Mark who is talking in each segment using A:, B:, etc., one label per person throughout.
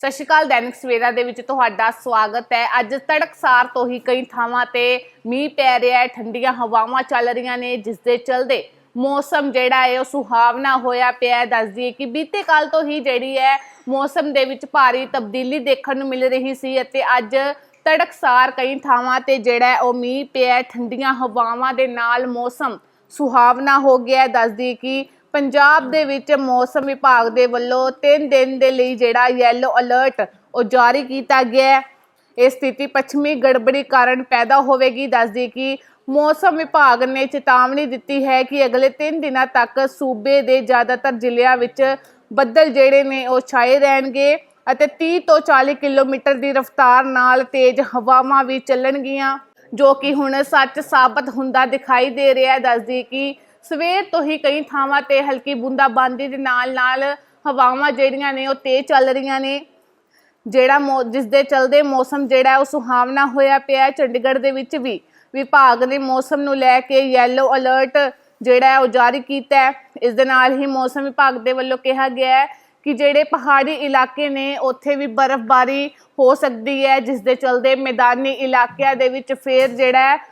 A: ਸਤਿ ਸ਼੍ਰੀ ਅਕਾਲ, ਦੈਨਿਕ ਸਵੇਰਾ ਦੇ ਵਿੱਚ ਤੁਹਾਡਾ ਸਵਾਗਤ ਹੈ। ਅੱਜ ਤੜਕਸਾਰ ਤੋਂ ਹੀ ਕਈ ਥਾਵਾਂ ਤੇ ਮੀਂਹ ਪੈ ਰਿਹਾ ਹੈ, ਠੰਡੀਆਂ ਹਵਾਵਾਂ ਚੱਲ ਰਹੀਆਂ ਨੇ, ਜਿਸ ਦੇ ਚਲਦੇ ਮੌਸਮ ਜਿਹੜਾ ਹੈ, ਉਹ ਸੁਹਾਵਣਾ ਹੋਇਆ ਪਿਆ ਹੈ। ਦੱਸ ਦਈਏ ਕਿ ਬੀਤੇ ਕੱਲ ਤੋਂ ਹੀ ਜਿਹੜੀ ਹੈ, ਮੌਸਮ ਦੇ ਵਿੱਚ ਭਾਰੀ ਤਬਦੀਲੀ ਦੇਖਣ ਨੂੰ ਮਿਲ ਰਹੀ ਸੀ ਅਤੇ ਅੱਜ ਤੜਕਸਾਰ ਕਈ ਥਾਵਾਂ ਤੇ ਜਿਹੜਾ ਉਹ ਮੀਂਹ ਪਿਆ ਠੰਡੀਆਂ ਹਵਾਵਾਂ ਦੇ ਨਾਲ ਮੌਸਮ ਸੁਹਾਵਣਾ ਹੋ ਗਿਆ ਹੈ। ਦੱਸ ਦਈਏ ਕਿ ਪੰਜਾਬ ਦੇ ਵਿੱਚ ਮੌਸਮ ਵਿਭਾਗ ਦੇ ਵੱਲੋਂ 3 ਦਿਨ ਦੇ ਲਈ ਜਿਹੜਾ ਯੈਲੋ ਅਲਰਟ ਉਹ ਜਾਰੀ ਕੀਤਾ ਗਿਆ ਹੈ। ਇਹ ਸਥਿਤੀ ਪੱਛਮੀ ਗੜਬੜੀ ਕਾਰਨ ਪੈਦਾ ਹੋਵੇਗੀ। ਦੱਸਦੀ ਕਿ ਮੌਸਮ ਵਿਭਾਗ ਨੇ ਚੇਤਾਵਨੀ ਦਿੱਤੀ ਹੈ ਕਿ ਅਗਲੇ 3 ਦਿਨਾਂ ਤੱਕ ਸੂਬੇ ਦੇ ਜ਼ਿਆਦਾਤਰ ਜ਼ਿਲ੍ਹਿਆਂ ਵਿੱਚ ਬੱਦਲ ਜਿਹੜੇ ਨੇ ਉਹ ਛਾਏ ਰਹਿਣਗੇ ਅਤੇ 30 ਤੋਂ 40 ਕਿਲੋਮੀਟਰ ਦੀ ਰਫ਼ਤਾਰ ਨਾਲ ਤੇਜ਼ ਹਵਾਵਾਂ ਵੀ ਚੱਲਣਗੀਆਂ, ਜੋ ਕਿ ਹੁਣ ਸੱਚ ਸਾਬਤ ਹੁੰਦਾ ਦਿਖਾਈ ਦੇ ਰਿਹਾ ਹੈ। ਦੱਸਦੀ ਕਿ ਸਵੇਰ ਤੋਂ ਹੀ ਕਈ ਥਾਵਾਂ ਤੇ ਹਲਕੀ ਬੂੰਦਾਬਾਂਦੀ ਦੇ ਨਾਲ ਨਾਲ ਹਵਾਵਾਂ ਜਿਹੜੀਆਂ ਨੇ ਉਹ ਤੇਜ਼ ਚੱਲ ਰਹੀਆਂ ਨੇ। ਜਿਹੜਾ ਮੌ- ਜਿਸ ਦੇ ਚਲਦੇ ਮੌਸਮ ਜਿਹੜਾ ਉਹ ਸੁਹਾਵਣਾ ਹੋਇਆ ਪਿਆ ਹੈ। ਚੰਡੀਗੜ੍ਹ ਦੇ ਵਿੱਚ ਵੀ ਵਿਭਾਗ ਨੇ ਮੌਸਮ ਨੂੰ ਲੈ ਕੇ ਯੈਲੋ ਅਲਰਟ ਜਿਹੜਾ ਹੈ ਉਹ ਜਾਰੀ ਕੀਤਾ ਹੈ। ਇਸ ਦੇ ਨਾਲ ਹੀ ਮੌਸਮ ਵਿਭਾਗ ਦੇ ਵੱਲੋਂ ਕਿਹਾ ਗਿਆ ਹੈ ਕਿ ਜਿਹੜੇ ਪਹਾੜੀ ਇਲਾਕੇ ਨੇ, ਉੱਥੇ ਵੀ ਬਰਫ਼ਬਾਰੀ ਹੋ ਸਕਦੀ ਹੈ। ਜਿਸ ਦੇ ਚਲਦੇ ਮੈਦਾਨੀ ਇਲਾਕਿਆਂ ਦੇ ਵਿੱਚ ਫੇਰ ਜਿਹੜਾ ਹੈ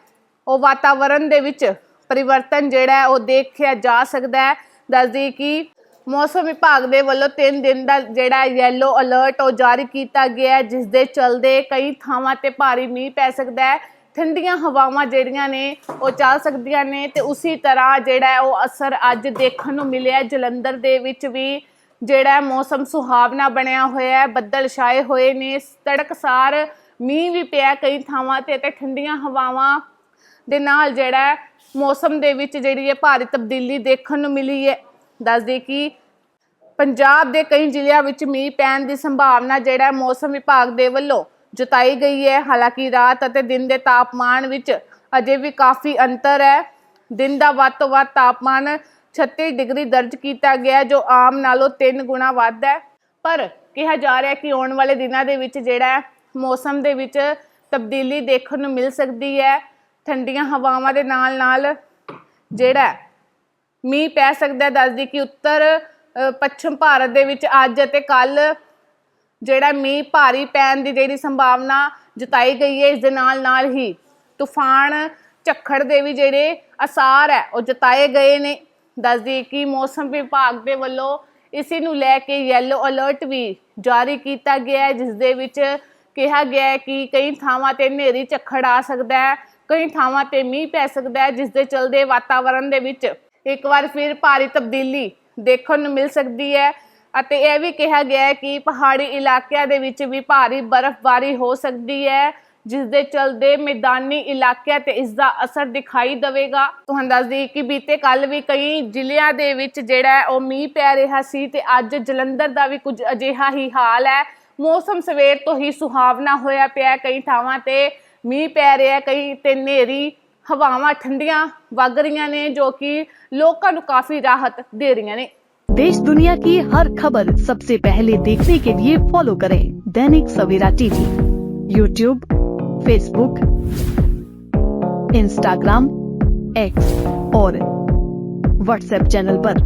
A: ਉਹ ਵਾਤਾਵਰਣ ਦੇ ਵਿੱਚ ਪਰਿਵਰਤਨ ਜਿਹੜਾ ਉਹ ਦੇਖਿਆ ਜਾ ਸਕਦਾ ਹੈ। ਦੱਸਦੀ ਕਿ ਮੌਸਮ ਵਿਭਾਗ ਦੇ ਵੱਲੋਂ 3 ਦਿਨ ਦਾ ਜਿਹੜਾ ਯੈਲੋ ਅਲਰਟ ਉਹ ਜਾਰੀ ਕੀਤਾ ਗਿਆ ਹੈ, ਜਿਸ ਦੇ ਚਲਦੇ ਕਈ ਥਾਵਾਂ ਤੇ ਭਾਰੀ ਮੀਂਹ ਪੈ ਸਕਦਾ ਹੈ। ਠੰਡੀਆਂ ਹਵਾਵਾਂ ਜਿਹੜੀਆਂ ਨੇ ਉਹ ਚੱਲ ਸਕਦੀਆਂ ਨੇ ਤੇ ਉਸੇ ਤਰ੍ਹਾਂ ਜਿਹੜਾ ਉਹ ਅਸਰ ਅੱਜ ਦੇਖਣ ਨੂੰ ਮਿਲਿਆ ਜਲੰਧਰ ਦੇ ਵਿੱਚ ਵੀ ਜਿਹੜਾ ਮੌਸਮ ਸੁਹਾਵਣਾ ਬਣਿਆ ਹੋਇਆ ਹੈ, ਬੱਦਲ ਛਾਏ ਹੋਏ ਨੇ ਤੜਕਸਾਰ ਮੀਂਹ ਵੀ ਪਿਆ ਕਈ ਥਾਵਾਂ ਤੇ ਤੇ ਠੰਡੀਆਂ ਹਵਾਵਾਂ ਦੇ ਨਾਲ ਜਿਹੜਾ ਮੌਸਮ ਦੇ ਵਿੱਚ ਜਿਹੜੀ ਹੈ ਭਾਰੀ ਤਬਦੀਲੀ ਦੇਖਣ ਨੂੰ ਮਿਲੀ ਹੈ। ਦੱਸਦੇ ਕਿ ਪੰਜਾਬ ਦੇ ਕਈ ਜ਼ਿਲ੍ਹਿਆਂ ਵਿੱਚ ਮੀਂਹ ਪੈਣ ਦੀ ਸੰਭਾਵਨਾ ਜਿਹੜਾ ਮੌਸਮ ਵਿਭਾਗ ਦੇ ਵੱਲੋਂ ਜਤਾਈ ਗਈ ਹੈ। ਹਾਲਾਂਕਿ ਰਾਤ ਅਤੇ ਦਿਨ ਦੇ ਤਾਪਮਾਨ ਵਿੱਚ ਅਜੇ ਵੀ ਕਾਫੀ ਅੰਤਰ ਹੈ। ਦਿਨ ਦਾ ਵੱਧ ਤੋਂ ਵੱਧ ਤਾਪਮਾਨ 36 ਡਿਗਰੀ ਦਰਜ ਕੀਤਾ ਗਿਆ, ਜੋ ਆਮ ਨਾਲੋਂ 3 ਗੁਣਾ ਵੱਧ ਹੈ। ਪਰ ਕਿਹਾ ਜਾ ਰਿਹਾ ਕਿ ਆਉਣ ਵਾਲੇ ਦਿਨਾਂ ਦੇ ਵਿੱਚ ਜਿਹੜਾ ਮੌਸਮ ਦੇ ਵਿੱਚ ਤਬਦੀਲੀ ਦੇਖਣ ਨੂੰ ਮਿਲ ਸਕਦੀ ਹੈ। ਠੰਡੀਆਂ ਹਵਾਵਾਂ ਦੇ ਨਾਲ ਨਾਲ ਜਿਹੜਾ ਮੀਂਹ ਪੈ ਸਕਦਾ ਦੱਸਦੀ ਕਿ ਉੱਤਰ ਪੱਛਮ ਭਾਰਤ ਦੇ ਵਿੱਚ ਅੱਜ ਅਤੇ ਕੱਲ ਜਿਹੜਾ ਮੀਂਹ ਭਾਰੀ ਪੈਣ ਦੀ ਜਿਹੜੀ ਸੰਭਾਵਨਾ ਜਤਾਈ ਗਈ ਹੈ, ਇਸ ਦੇ ਨਾਲ ਨਾਲ ਹੀ ਤੂਫਾਨ ਝੱਖੜ ਦੇ ਵੀ ਜਿਹੜੇ ਅਸਾਰ ਹੈ, ਉਹ ਜਤਾਏ ਗਏ ਨੇ। ਦੱਸਦੀ ਕਿ ਮੌਸਮ ਵਿਭਾਗ ਦੇ ਵੱਲੋਂ ਇਸੇ ਨੂੰ ਲੈ ਕੇ ਯੈਲੋ ਅਲਰਟ ਵੀ ਜਾਰੀ ਕੀਤਾ ਗਿਆ ਹੈ, ਜਿਸ ਦੇ ਵਿੱਚ ਕਿਹਾ ਗਿਆ ਹੈ ਕਿ ਕਈ ਥਾਵਾਂ ਤੇ ਹਨੇਰੀ ਝੱਖੜ ਆ ਸਕਦਾ ਹੈ। ਕਈ ਥਾਵਾਂ ਤੇ ਮੀਂਹ ਪੈ ਸਕਦਾ ਹੈ ਜਿਸ ਦੇ ਚਲਦੇ ਵਾਤਾਵਰਣ ਦੇ ਵਿੱਚ ਇੱਕ ਵਾਰ ਫਿਰ ਭਾਰੀ ਤਬਦੀਲੀ ਦੇਖਣ ਨੂੰ ਮਿਲ ਸਕਦੀ ਹੈ। ਅਤੇ ਇਹ ਵੀ ਕਿਹਾ ਗਿਆ ਹੈ ਕਿ ਪਹਾੜੀ ਇਲਾਕਿਆਂ ਦੇ ਵਿੱਚ ਵੀ ਭਾਰੀ ਬਰਫ਼ਬਾਰੀ ਹੋ ਸਕਦੀ ਹੈ ਜਿਸ ਦੇ ਚਲਦੇ ਮੈਦਾਨੀ ਇਲਾਕਿਆਂ ਤੇ ਇਸ ਦਾ ਅਸਰ ਦਿਖਾਈ ਦੇਵੇਗਾ। ਤੁਹਾਨੂੰ ਦੱਸ ਦਈਏ ਕਿ ਬੀਤੇ ਕੱਲ ਵੀ ਕਈ ਜ਼ਿਲ੍ਹਿਆਂ ਦੇ ਵਿੱਚ ਜਿਹੜਾ ਹੈ, ਉਹ ਮੀਂਹ ਪੈ ਰਿਹਾ ਸੀ ਤੇ ਅੱਜ ਜਲੰਧਰ ਦਾ ਵੀ ਕੁਝ ਅਜਿਹਾ ਹੀ ਹਾਲ ਹੈ। ਮੌਸਮ ਸਵੇਰ ਤੋਂ ਹੀ ਸੁਹਾਵਣਾ ਹੋਇਆ ਪਿਆ ਕਈ ਥਾਵਾਂ ਤੇ ਮੀਂਹ ਪੈ ਰਿਹਾ ਹੈ, ਕਈ ਤੇ ਹਨੇਰੀ ਹਵਾਵਾਂ ਠੰਡੀਆਂ ਵਗ ਰਹੀਆਂ ਨੇ ਜੋ ਕਿ ਲੋਕਾਂ ਨੂੰ ਕਾਫੀ ਰਾਹਤ ਦੇ ਰਹੀਆਂ ਨੇ
B: देश दुनिया की हर खबर सबसे पहले देखने के लिए फॉलो करें Dainik Savera TV YouTube Facebook Instagram X और व्हाट्सएप चैनल पर।